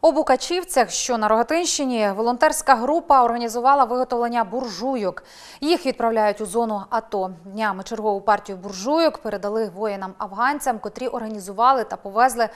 У Букачівцях, що на Рогатинщині, волонтерська група організувала виготовлення буржуйок. Їх відправляють у зону АТО. Днями чергову партію буржуйок передали воїнам-афганцям, котрі організували та повезли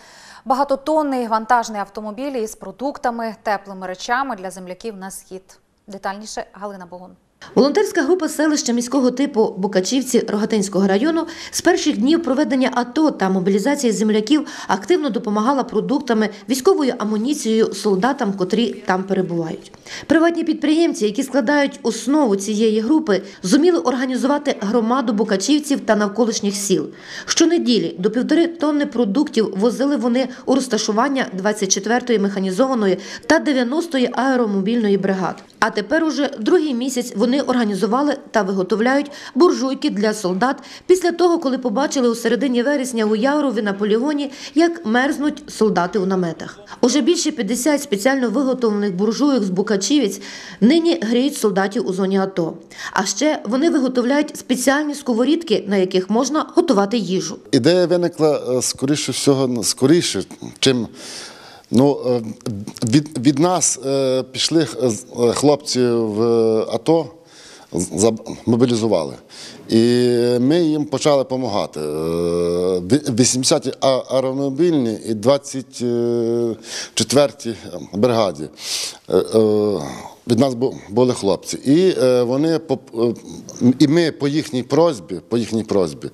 багатотонний вантажний автомобіль із продуктами, теплими речами для земляків на схід. Детальніше Галина Богун. Волонтерська група селища міського типу Букачівці Рогатинського району з перших днів проведення АТО та мобілізації земляків активно допомагала продуктами, військовою амуніцією солдатам, котрі там перебувають. Приватні підприємці, які складають основу цієї групи, зуміли організувати громаду букачівців та навколишніх сіл. Щонеділі до півтори тонни продуктів возили вони у розташування 24-ї механізованої та 90-ї аеромобільної бригад. А тепер уже другий місяць вони організували та виготовляють буржуйки для солдат після того, коли побачили у середині вересня у Ярові на полігоні, як мерзнуть солдати у наметах. Уже більше 50 спеціально виготовлених буржуйок з Букачівець нині гріють солдатів у зоні АТО. А ще вони виготовляють спеціальні сковорідки, на яких можна готувати їжу. Ідея виникла е, скоріше всього скоріше, чим ну, е, від, від нас е, пішли хлопці в АТО, мобілізували. І ми їм почали допомагати. 80-ті а- аеромобільні і 24-ті бригаді. Від нас бу- були хлопці. І е, вони е, і ми по їхній просьбі, по їхній просьбі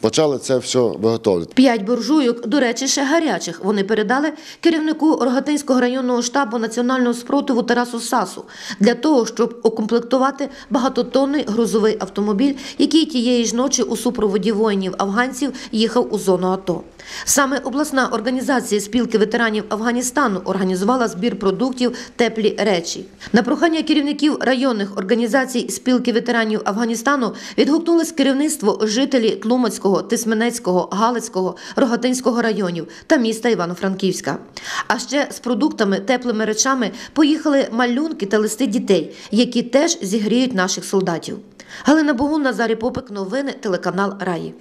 почали це все виготовлювати. П'ять буржуйок, до речі, ще гарячих. Вони передали керівнику Рогатинського районного штабу національного спротиву Тарасу Сасу для того, щоб укомплектувати багатотонний грузовий автомобіль, який тієї ж ночі у супроводі воїнів афганців їхав у зону АТО. Саме обласна організація спілки ветеранів Афганістану організувала збір продуктів теплі речі. Прохання керівників районних організацій спілки ветеранів Афганістану відгукнулось керівництво жителі Тлумацького, Тисменецького, Галицького, Рогатинського районів та міста Івано-Франківська. А ще з продуктами, теплими речами поїхали малюнки та листи дітей, які теж зігріють наших солдатів. Галина Богун, Назарій Попик, новини, телеканал Раї.